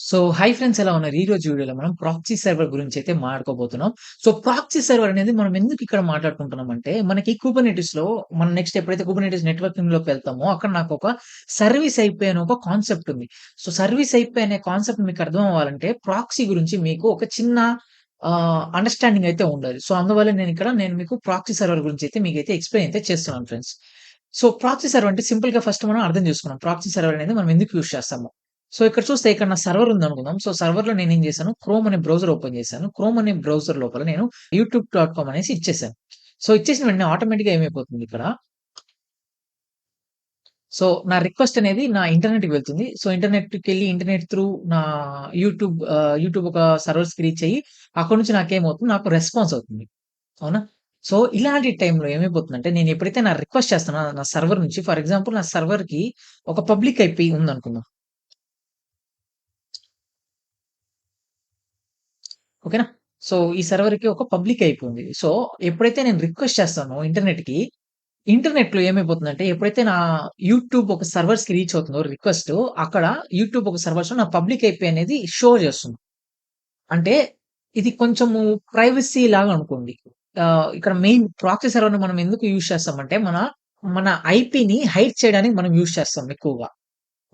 So hi friends ఎలా ఉన్నారు? ఈరోజు వీడియోలో మనం ప్రాక్సీ సర్వర్ గురించి అయితే మాట్లాడుకోబోతున్నాం. సో ప్రాక్సీ సర్వర్ అనేది మనం ఎందుకు ఇక్కడ మాట్లాడుకుంటున్నాం అంటే, మనకి కుబర్నెటిస్‌లో మనం నెక్స్ట్ ఎప్పుడైతే కుబర్నెటిస్ నెట్వర్కింగ్‌లోకి వెళ్తామో అక్కడ నాకు ఒక సర్వీస్ అయిపోయిన అనే ఒక కాన్సెప్ట్ ఉంది. సో సర్వీస్ అయిపోయి అనే కాన్సెప్ట్ మీకు అర్థం అవ్వాలంటే ప్రాక్సీ గురించి మీకు ఒక చిన్న అండర్‌స్టాండింగ్ అయితే ఉండాలి. సో అందువల్ల నేను ఇక్కడ నేను మీకు ప్రాక్సీ సర్వర్ గురించి అయితే మీకైతే ఎక్స్‌ప్లెయిన్ అయితే చేస్తున్నాను ఫ్రెండ్స్. సో ప్రాక్సీ సర్వర్ అంటే సింపుల్గా ఫస్ట్ మనం అర్థం చేసుకున్నాం. ప్రాక్సీ సర్వర్ అనేది మనం ఎందుకు యూజ్ చేస్తాము? సో ఇక్కడ చూస్తే ఇక్కడ నా సర్వర్ ఉందనుకుందాం. సో సర్వర్‌లో ఏం చేశాను, క్రోమ్ అనే బ్రౌజర్ ఓపెన్ చేశాను. క్రోమ్ అనే బ్రౌజర్ లోపల నేను యూట్యూబ్ డాట్ కామ్ అనేసి ఇచ్చేసాను. సో ఇచ్చేసిన వెంటనే ఆటోమేటిక్‌గా ఏమైపోతుంది ఇక్కడ సో నా రిక్వెస్ట్ అనేది నా ఇంటర్నెట్‌కి వెళ్తుంది. సో ఇంటర్నెట్‌కెళ్ళి ఇంటర్నెట్ త్రూ నా యూట్యూబ్ యూట్యూబ్ ఒక సర్వర్స్‌కి రీచ్ అయ్యి అక్కడి నుంచి నాకేమవుతుంది, నాకు రెస్పాన్స్ అవుతుంది. అవునా? సో ఇలాంటి టైంలో ఏమైపోతుందంటే నేను ఎప్పుడైతే నా రిక్వెస్ట్ చేస్తానో నా సర్వర్ నుంచి ఫర్ ఎగ్జాంపుల్ నా సర్వర్‌కి ఒక పబ్లిక్ ఐపీ ఉందనుకుందాం. ఓకేనా? సో ఈ సర్వర్‌కి ఒక పబ్లిక్ అయిపోయింది సో ఎప్పుడైతే నేను రిక్వెస్ట్ చేస్తానో ఇంటర్నెట్‌కి, ఇంటర్నెట్‌లో ఏమైపోతుందంటే ఎప్పుడైతే నా యూట్యూబ్ ఒక సర్వర్స్‌కి రీచ్ అవుతుందో రిక్వెస్ట్ అక్కడ యూట్యూబ్ ఒక సర్వర్స్‌లో నా పబ్లిక్ ఐపీ అనేది షో చేస్తుంది. అంటే ఇది కొంచెము ప్రైవసీ లాగా అనుకోండి. ఇక్కడ మెయిన్ ప్రాక్సీ సర్వర్‌ని మనం ఎందుకు యూజ్ చేస్తామంటే మన, మన ఐపీని హైట్ చేయడానికి మనం యూజ్ చేస్తాం ఎక్కువగా.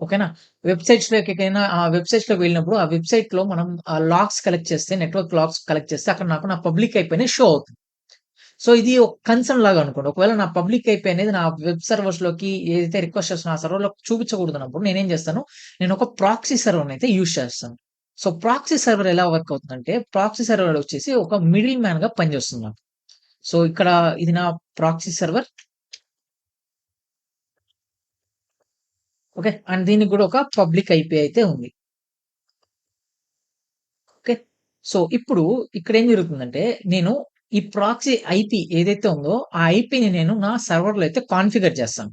ఓకేనా? వెబ్‌సైట్స్‌లోకైనా ఆ వెబ్‌సైట్స్‌లోకి వెళ్ళినప్పుడు ఆ వెబ్‌సైట్‌లో మనం ఆ లాగ్స్ కలెక్ట్ చేస్తే నెట్వర్క్ లాక్స్ కలెక్ట్ చేస్తే అక్కడ నాకు నా పబ్లిక్ అయిపోయినా షో అవుతుంది. సో ఇది ఒక కన్సర్న్ లాగా అనుకోండి. ఒకవేళ నా పబ్లిక్ ఐపీ అనేది నా వెబ్ సర్వర్స్‌లోకి ఏదైతే రిక్వెస్ట్ చేస్తున్నా ఆ సర్వర్‌లో చూపించకూడదన్నప్పుడు నేనేం చేస్తాను, నేను ఒక ప్రాక్సీ సర్వర్‌ని అయితే యూజ్ చేస్తాను. సో ప్రాక్సీ సర్వర్ ఎలా వర్క్ అవుతుందంటే, ప్రాక్సీ సర్వర్ వచ్చేసి ఒక మిడిల్ మ్యాన్‌గా గా పనిచేస్తున్నాను సో ఇక్కడ ఇది నా ప్రాక్సీ సర్వర్. ఓకే. అండ్ దీనికి కూడా ఒక పబ్లిక్ ఐపీ అయితే ఉంది. ఓకే. సో ఇప్పుడు ఇక్కడ ఏం జరుగుతుందంటే, నేను ఈ ప్రాక్సీ ఐపీ ఏదైతే ఉందో, ఆ ఐపీని నేను నా సర్వర్‌లో అయితే కాన్ఫిగర్ చేస్తాను.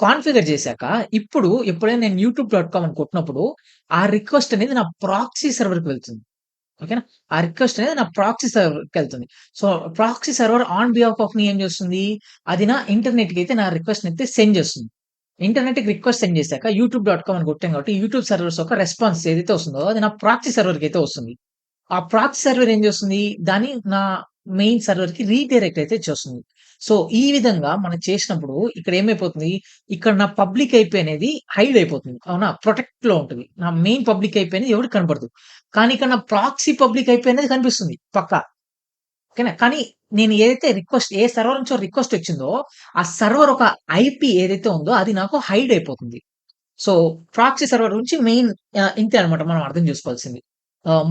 కాన్ఫిగర్ చేశాక ఇప్పుడు ఎప్పుడైనా నేను యూట్యూబ్ డాట్ కామ్ అని కొట్టినప్పుడు, ఆ రిక్వెస్ట్ అనేది నా ప్రాక్సీ సర్వర్‌కి వెళ్తుంది. ఓకేనా? ఆ రిక్వెస్ట్ అనేది నా proxy సర్వర్‌కెళ్తుంది. So proxy server on behalf of మీ ఏం చేస్తుంది, అది నా ఇంటర్నెట్‌కి అయితే నా రిక్వెస్ట్ అయితే సెండ్ చేస్తుంది. ఇంటర్నెట్‌కి రిక్వెస్ట్ సెండ్ చేశాక యూట్యూబ్ డాట్ కామ్ అని కొట్టాం కాబట్టి యూట్యూబ్ సర్వర్స్ ఒక రెస్పాన్స్ ఏదైతే వస్తుందో అది నా ప్రాక్సీ సర్వర్‌కి అయితే వస్తుంది. ఆ ప్రాక్సీ సర్వర్ ఏం చేస్తుంది, దాన్ని నా మెయిన్ సర్వర్‌కి రీడైరెక్ట్ అయితే చేస్తుంది. సో ఈ విధంగా మనం చేసినప్పుడు ఇక్కడ ఏమైపోతుంది, ఇక్కడ నా పబ్లిక్ ఐపీ అనేది హైడ్ అయిపోతుంది. అవునా? ప్రొటెక్ట్‌లో ఉంటుంది నా మెయిన్ పబ్లిక్ ఐపీ అనేది ఎవరికి కనపడదు. కానీ ఇక్కడ నా ప్రాక్సీ పబ్లిక్ ఐపీ అనేది కనిపిస్తుంది పక్క ఓకేనా? కానీ నేను ఏదైతే రిక్వెస్ట్ ఏ సర్వర్ నుంచో రిక్వెస్ట్ వచ్చిందో, ఆ సర్వర్ ఒక ఐపీ ఏదైతే ఉందో అది నాకు హైడ్ అయిపోతుంది. సో ప్రాక్సీ సర్వర్ గురించి మెయిన్ ఇంతే అన్నమాట మనం అర్థం చేసుకోవాల్సింది.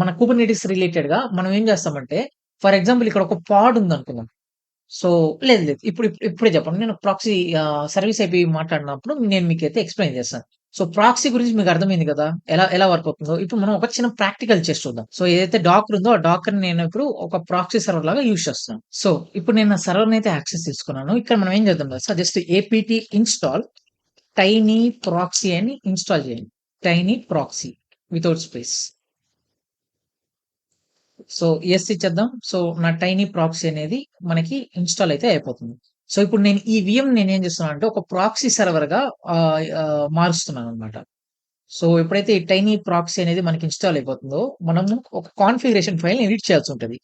మన కుబర్నెటిస్ రిలేటెడ్‌గా మనం ఏం చేస్తామంటే, ఫర్ ఎగ్జాంపుల్ ఇక్కడ ఒక పాడ్ ఉందనుకుందాం. సో లేదు లేదు. ఇప్పుడు ఇప్పుడే చెప్పండి నేను ప్రాక్సీ సర్వీస్ అయిపోయి మాట్లాడినప్పుడు నేను మీకైతే ఎక్స్‌ప్లెయిన్ చేస్తాను. సో ప్రాక్సీ గురించి మీకు అర్థమైంది కదా! ఎలా ఎలా వర్క్ అవుతుందో. ఇప్పుడు మనం ఒక చిన్న ప్రాక్టికల్ చేసి చూద్దాం. సో ఏదైతే డాకర్ ఉందో ఆ డాకర్ నేను ఇప్పుడు ఒక ప్రాక్సీ సర్వర్ లాగా యూజ్ చేస్తున్నాను. సో ఇప్పుడు నేను నా సర్వర్‌ని అయితే యాక్సెస్ తీసుకున్నాను. ఇక్కడ మనం ఏం చేద్దాం sir just APT install tiny proxy అని ఇన్‌స్టాల్ చేయండి. Tiny proxy without space. So yes ఇచ్చేద్దాం. సో నా టైనీ ప్రాక్సీ అనేది మనకి ఇన్‌స్టాల్ అయితే అయిపోతుంది. సో ఇప్పుడు నేను ఈ విఎం నేను ఏం చేస్తున్నాను అంటే ఒక ప్రాక్సీ సర్వర్గా మారుస్తున్నాను అనమాట సో ఎప్పుడైతే ఈ టైనీ ప్రాక్సీ అనేది మనకి ఇన్‌స్టాల్ అయిపోతుందో, మనము ఒక కాన్ఫిగరేషన్ ఫైల్ ఎడిట్ చేయాల్సి ఉంటుంది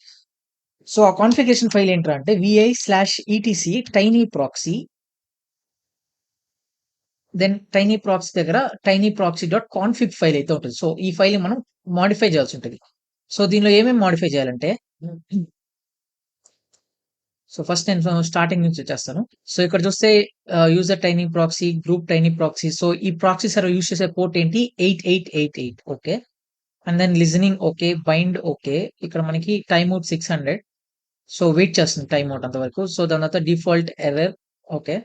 సో ఆ కాన్ఫిగరేషన్ ఫైల్ ఏంటంటే VI slash ETC tiny proxy then tiny proxy దగ్గర tiny proxy dot config file అయితే ఉంటుంది సో ఈ ఫైల్ మనం మాడిఫై చేయాల్సి ఉంటుంది సో దీనిలో ఏమేమి మాడిఫై చేయాలంటే సో ఫస్ట్ నేను స్టార్టింగ్ నుంచి వచ్చేస్తాను. సో ఇక్కడ చూస్తే user tiny proxy, group tiny proxy. So ఈ ప్రాక్సీ సర్వర్ యూజ్ చేసే పోర్ట్ ఏంటి 8888 okay. And then listening okay. Bind okay. ఇక్కడ మనకి టైమ్ ఔట్ 600 సో వెయిట్ చేస్తుంది టైమ్ అవుట్ అంతవరకు. సో దాని తర్వాత డిఫాల్ట్ ఎర్రర్ ఓకే.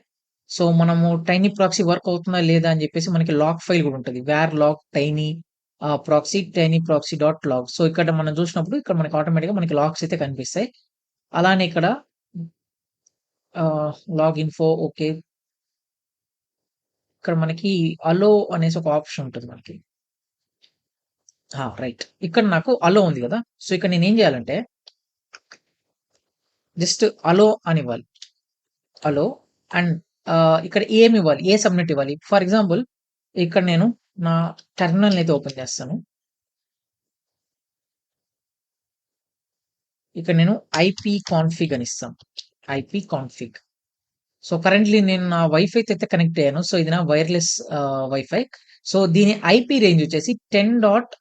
సో మనము టైనీ ప్రాక్సీ వర్క్ అవుతుందా లేదా అని చెప్పేసి మనకి లాక్ ఫైల్ కూడా ఉంటుంది where log tiny proxy tiny proxy dot log. So ఇక్కడ మనం చూసినప్పుడు ఇక్కడ మనకి ఆటోమేటిక్‌గా మనకి లాగ్స్ అయితే కనిపిస్తాయి. అలానే ఇక్కడ లాగ్ ఇన్ఫో ఓకే. ఇక్కడ మనకి అలో అనేసి ఒక ఆప్షన్ ఉంటుంది మనకి. రైట్. ఇక్కడ నాకు అలో ఉంది కదా! సో ఇక్కడ నేనేం చేయాలంటే జస్ట్ అలో అనివ్వాలి. అలో అండ్ ఇక్కడ ఏమి ఇవ్వాలి ఏ సబ్మిట్ ఇవ్వాలి? ఫర్ ఎగ్జాంపుల్ ఇక్కడ నేను నా టెర్మినల్ అయితే ఓపెన్ చేస్తాను. ఇక్కడ నేను ఐపీ కాన్ఫిగ్ అని ఇస్తాను. IP config. సో కరెంట్లీ నేను నా వైఫై అయితే కనెక్ట్ అయ్యాను. సో ఇది నా వైర్లెస్ వైఫై సో దీని ఐపీ రేంజ్ వచ్చేసి ten dot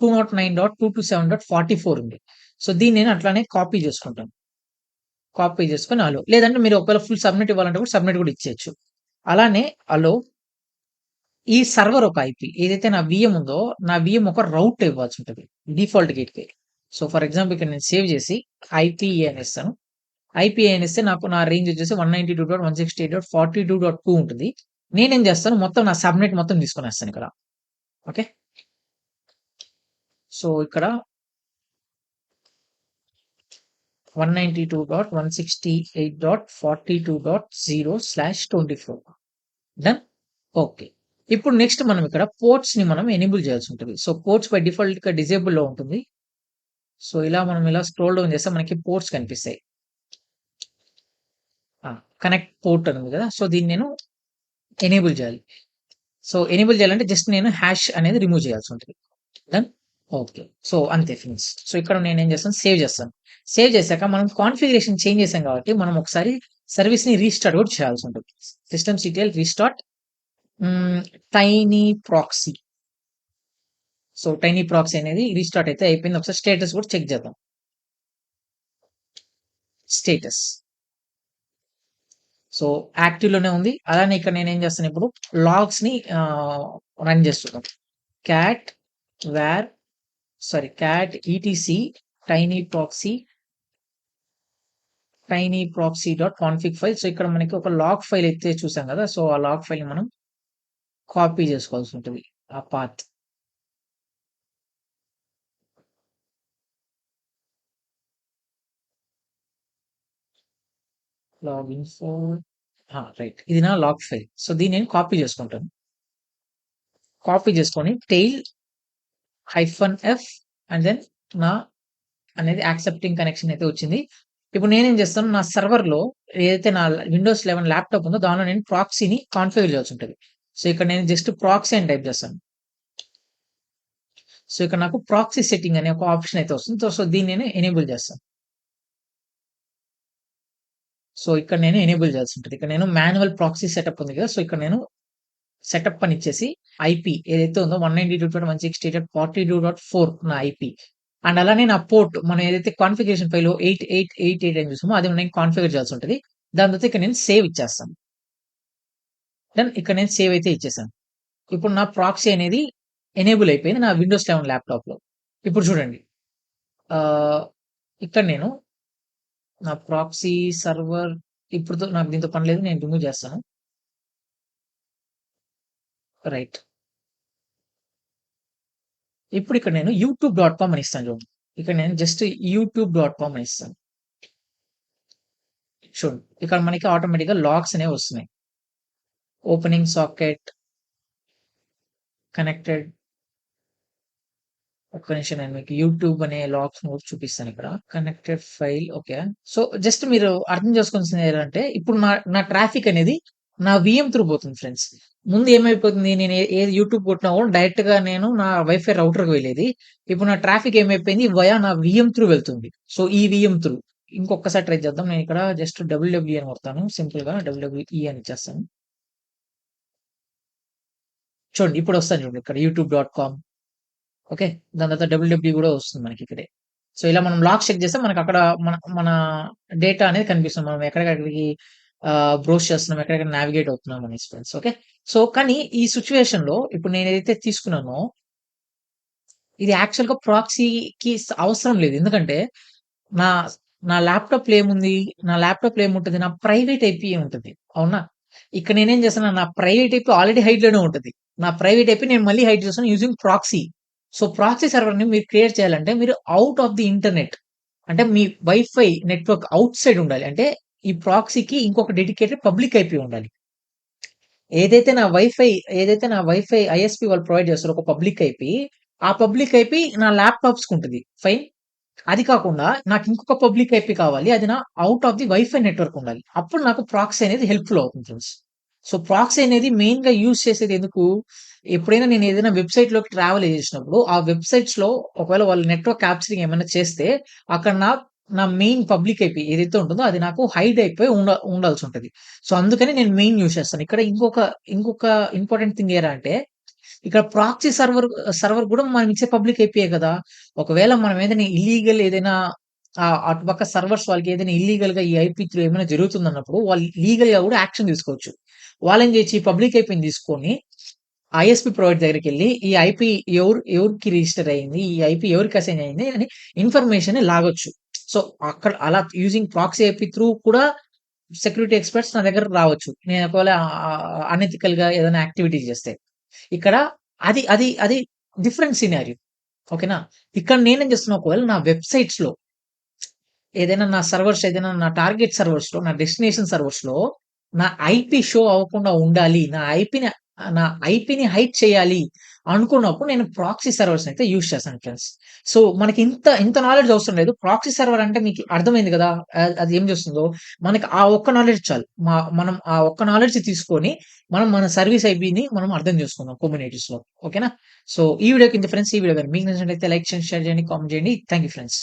two naught nine dot two two seven dot forty four ఉంది. సో దీన్ని నేను అట్లానే కాపీ చేసుకుంటాను. కాపీ చేసుకుని అలో లేదంటే మీరు ఒకవేళ ఫుల్ సబ్మిట్ ఇవ్వాలంటే కూడా సబ్మిట్ కూడా ఇచ్చేయచ్చు. అలానే అలో ఈ సర్వర్ ఒక ఐపీ. ఏదైతే నా విఎం ఉందో నా విఎం ఒక రౌట్ ఇవ్వాల్సి ఉంటుంది. Default gateway so for example ఇక్కడ నేను సేవ్ చేసి ఐపీఏ అని ఇస్తాను ఐపీఏ అని ఇస్తే నాకు నా రేంజ్ వచ్చేసి one ninety two dot one sixty eight dot forty two dot two ఉంటుంది. నేనేం చేస్తాను? మొత్తం నా సబ్నెట్ మొత్తం తీసుకుని వస్తాను ఇక్కడ. ఓకే సో ఇక్కడ one ninety two dot one sixty eight dot forty two dot zero slash twenty four done okay ఇప్పుడు నెక్స్ట్ మనం ఇక్కడ పోర్ట్స్‌ని మనం ఎనేబుల్ చేయాల్సి ఉంటుంది సో, పోర్ట్స్ బై డిఫాల్ట్‌గా డిజేబుల్‌లో ఉంటుంది. సో, ఇలా మనం ఇలా స్క్రోల్ డౌన్ చేస్తే మనకి పోర్ట్స్ కనిపిస్తాయి. కనెక్ట్ పోర్ట్ అని కదా! సో, దీన్ని నేను ఎనేబుల్ చేయాలి. సో, ఎనేబుల్ చేయాలంటే జస్ట్ నేను హ్యాష్ అనేది రిమూవ్ చేయాల్సి ఉంటుంది దెన్ ఓకే. సో, అంతే ఫిన్స్ సో, ఇక్కడ నేను ఏం చేస్తాను సేవ్ చేస్తాను. సేవ్ చేశాక మనం కాన్ఫిగరేషన్ చేంజ్ చేసాం కాబట్టి మనం ఒకసారి సర్వీస్‌ని రీస్టార్ట్ కూడా చేయాల్సి ఉంటుంది. Systemctl restart tiny proxy. So, tiny proxy అనేది రీస్టార్ట్ అయితే అయిపోయింది. ఒకసారి స్టేటస్ కూడా చెక్ చేద్దాం. స్టేటస్. సో, యాక్టివ్‌లోనే ఉంది. అలానే ఇక్కడ నేనేం చేస్తాను ఇప్పుడు లాగ్స్‌ని ని రన్ చేస్తున్నాం. Cat var sorry cat ETC tiny proxy tiny proxy dot config file. So, ఇక్కడ మనకి ఒక లాగ్ ఫైల్ అయితే చూసాం కదా! సో, ఆ లాగ్ ఫైల్ మనం కాపీ చేసుకోవాల్సి ఉంటుంది ఆ పాత్. Login info right. ఇది నా లాగ్ ఫైల్. సో, దీన్ని నేను కాపీ చేసుకుంటాను. కాపీ చేసుకొని tail hyphen F and then నా అనేది యాక్సెప్టింగ్ కనెక్షన్ అయితే వచ్చింది. ఇప్పుడు నేనేం చేస్తాను నా సర్వర్‌లో ఏదైతే నా విండోస్ 11 ల్యాప్‌టాప్ ఉందో దానిలో నేను ప్రాక్సీని కాన్ఫిగర్ చేయాల్సి ఉంటుంది సో, ఇక్కడ నేను జస్ట్ ప్రాక్సీ అని టైప్ చేస్తాను. సో, ఇక్కడ నాకు ప్రాక్సీ సెట్టింగ్ అనే ఒక ఆప్షన్ అయితే వస్తుంది. సో, సో, దీన్ని నేను ఎనేబుల్ చేస్తాను. సో, ఇక్కడ నేను ఎనేబుల్ చేయాల్సి ఉంటుంది ఇక్కడ నేను మాన్యువల్ ప్రాక్సీ సెటప్ ఉంది కదా! సో, ఇక్కడ నేను సెటప్ అని ఇచ్చేసి ఐపీ ఏదైతే ఉందో 192.168.42.4 నా ఐపీ. అండ్ అలానే నా పోర్ట్ మనం ఏదైతే కాన్ఫిగరేషన్ ఫైల్‌లో 8888 అని చూసామో అది నేను కాన్ఫిగర్ చేయాల్సి ఉంటుంది దాని తర్వాత ఇక్కడ నేను సేవ్ ఇచ్చేస్తాను. డన్. ఇక్కడ నేను సేవ్ అయితే ఇచ్చేసాను. ఇప్పుడు నా ప్రాక్సీ అనేది ఎనేబుల్ అయిపోయింది నా విండోస్ 11 ల్యాప్‌టాప్‌లో. ఇప్పుడు చూడండి. ఇక్కడ నేను నా ప్రాక్సీ సర్వర్ ఇప్పుడుతో నాకు దీంతో పని లేదు. నేను రిమూవ్ చేస్తాను. రైట్. ఇప్పుడు ఇక్కడ నేను యూట్యూబ్ డాట్ కామ్ అని ఇస్తాను చూడండి. ఇక్కడ నేను జస్ట్ యూట్యూబ్ డాట్ కామ్ అని ఇస్తాను. చూడండి. ఇక్కడ మనకి ఆటోమేటిక్‌గా లాగ్స్ అనేవి వస్తున్నాయి. ఓపెనింగ్ సాకెట్ కనెక్టెడ్ ఒక్క నిమిషం నేను మీకు యూట్యూబ్ అనే లాగ్స్ కూడా చూపిస్తాను ఇక్కడ. Connected file okay. So, just మీరు అర్థం చేసుకోవాల్సింది ఏంటంటే ఇప్పుడు నా నా ట్రాఫిక్ అనేది నా విఎం త్రూ పోతుంది ఫ్రెండ్స్. ముందు ఏమైపోతుంది నేను ఏ ఏది యూట్యూబ్ కొట్టినా కూడా డైరెక్ట్‌గా నేను నా వైఫై రౌటర్‌కి వెళ్ళేది. ఇప్పుడు నా ట్రాఫిక్ ఏమైపోయింది వయా నా విఎం త్రూ వెళ్తుంది. సో, ఈ విఎం త్రూ ఇంకొకసారి ట్రై చేద్దాం. నేను ఇక్కడ జస్ట్ డబ్ల్యూడబ్ల్యూఈ అని కొడతాను. సింపుల్‌గా డబ్ల్యూడబ్ల్యూఈ అని ఇచ్చేస్తాను. చూడండి ఇప్పుడు వస్తాను చూడండి ఇక్కడ యూట్యూబ్ డాట్ కామ్. ఓకే. దాని తర్వాత డబ్ల్యూడబ్ల్యూ కూడా వస్తుంది మనకి ఇక్కడే. సో, ఇలా మనం లాక్ చెక్ చేస్తే మనకు అక్కడ మన మన డేటా అనేది కనిపిస్తుంది. మనం ఎక్కడికక్కడికి ఆహ్, బ్రౌజ్ చేస్తున్నాం, ఎక్కడెక్కడ నావిగేట్ అవుతున్నాం అని ఫ్రెండ్స్. ఓకే. సో, కానీ ఈ సిట్యుయేషన్‌లో ఇప్పుడు నేను ఏదైతే తీసుకున్నానో ఇది యాక్చువల్‌గా ప్రాక్సీకి అవసరం లేదు. ఎందుకంటే నా నా ల్యాప్టాప్ ఏముంది? నా ల్యాప్టాప్ ఏముంటుంది నా ప్రైవేట్ ఐపీ ఉంటుంది అవునా? ఇక్కడ నేనేం చేస్తున్నా నా ప్రైవేట్ ఐపీ ఆల్రెడీ హైడ్‌లోనే ఉంటుంది నా ప్రైవేట్ ఐపీ నేను మళ్ళీ హైడ్ చేస్తాను యూజింగ్ ప్రాక్సీ. సో, ప్రాక్సీ సర్వర్‌ని మీరు క్రియేట్ చేయాలంటే మీరు అవుట్ ఆఫ్ ది ఇంటర్నెట్ అంటే మీ వైఫై నెట్వర్క్ అవుట్ సైడ్ ఉండాలి. అంటే ఈ ప్రాక్సీకి ఇంకొక డెడికేటెడ్ పబ్లిక్ ఐపీ ఉండాలి. ఏదైతే నా వైఫై ఏదైతే నా వైఫై ఐఎస్పి వాళ్ళు ప్రొవైడ్ చేస్తారో ఒక పబ్లిక్ ఐపీ, ఆ పబ్లిక్ ఐపీ నా ల్యాప్‌టాప్స్‌కి ఉంటుంది ఫైన్. అది కాకుండా నాకు ఇంకొక పబ్లిక్ ఐపీ కావాలి. అది నా out of the wifi network ఉండాలి. అప్పుడు నాకు ప్రాక్సీ అనేది హెల్ప్‌ఫుల్ అవుతుంది ఫ్రెండ్స్. సో, ప్రాక్సీ అనేది మెయిన్‌గా యూజ్ చేసేది ఎందుకు? ఎప్పుడైనా నేను ఏదైనా వెబ్‌సైట్‌లోకి ట్రావెల్ చేసినప్పుడు, ఆ వెబ్‌సైట్స్‌లో ఒకవేళ వాళ్ళు నెట్వర్క్ క్యాప్చరింగ్ ఏమైనా చేస్తే, అక్కడ నా నా మెయిన్ పబ్లిక్ ఐపీ ఏదైతే ఉంటుందో అది నాకు హైడ్ అయిపోయి ఉండ ఉంటుంది సో, అందుకని నేను మెయిన్ యూజ్ చేస్తాను. ఇక్కడ ఇంకొక ఇంకొక ఇంపార్టెంట్ థింగ్ ఏరా అంటే, ఇక్కడ ప్రాక్సీ సర్వర్ సర్వర్ కూడా మనం ఇచ్చే పబ్లిక్ అయిపోయాయి కదా! ఒకవేళ మనం ఏదైనా ఇల్లీగల్ ఏదైనా అటుపక్క సర్వర్స్ వాళ్ళకి ఏదైనా ఇల్లీగల్‌గా ఈ ఐపీ త్రూ ఏమైనా జరుగుతుందన్నప్పుడు, వాళ్ళు లీగల్‌గా కూడా యాక్షన్ తీసుకోవచ్చు. వాళ్ళని చేసి పబ్లిక్ ఐపీని తీసుకొని ఐఎస్‌పీ ప్రొవైడర్ వెళ్ళి ఈ ఐపీ ఎవరు ఎవరికి రిజిస్టర్ అయింది? ఈ ఐపీ ఎవరికి అసైన్ అయింది? అని ఇన్ఫర్మేషన్ లాగొచ్చు. సో, అక్కడ అలా యూజింగ్ ప్రాక్సీ ఐపీ త్రూ కూడా సెక్యూరిటీ ఎక్స్‌పర్ట్స్ నా దగ్గర రావచ్చు. నేను ఒకవేళ ఆహ్, అనెథికల్‌గా ఏదైనా యాక్టివిటీ చేస్తే. ఇక్కడ అది అది అది డిఫరెంట్ సినారియో. ఓకేనా? ఇక్కడ నేనేం చేస్తున్నా ఒకవేళ నా వెబ్సైట్స్లో ఏదైనా నా సర్వర్స్ ఏదైనా నా టార్గెట్ సర్వర్స్‌లో, నా డెస్టినేషన్ సర్వర్స్‌లో నా ఐపీ షో అవ్వకుండా ఉండాలి. నా ఐపీని నా ఐపీని హైట్ చేయాలి అనుకున్నప్పుడు నేను ప్రాక్సీ సర్వర్స్ అయితే యూజ్ చేస్తాను ఫ్రెండ్స్. సో, మనకి ఇంత ఇంత నాలెడ్జ్ అవసరం లేదు. ప్రాక్సీ సర్వర్ అంటే మీకు అర్థమైంది కదా! అది ఏం చేస్తుందో. మనకి ఆ ఒక్క నాలెడ్జ్ చాలు. మా మనం ఆ ఒక్క నాలెడ్జ్ తీసుకొని, మనం మన సర్వీస్ ఐపీని మనం అర్థం చేసుకుందాం కమ్యూనిటీస్‌లో. ఓకేనా? సో, ఈ వీడియోకి ఫ్రెండ్స్. ఈ వీడియో కానీ మీకు నచ్చినట్లయితే లైక్ చేయండి, షేర్ చేయండి, కామెంట్ చేయండి. Thank you friends.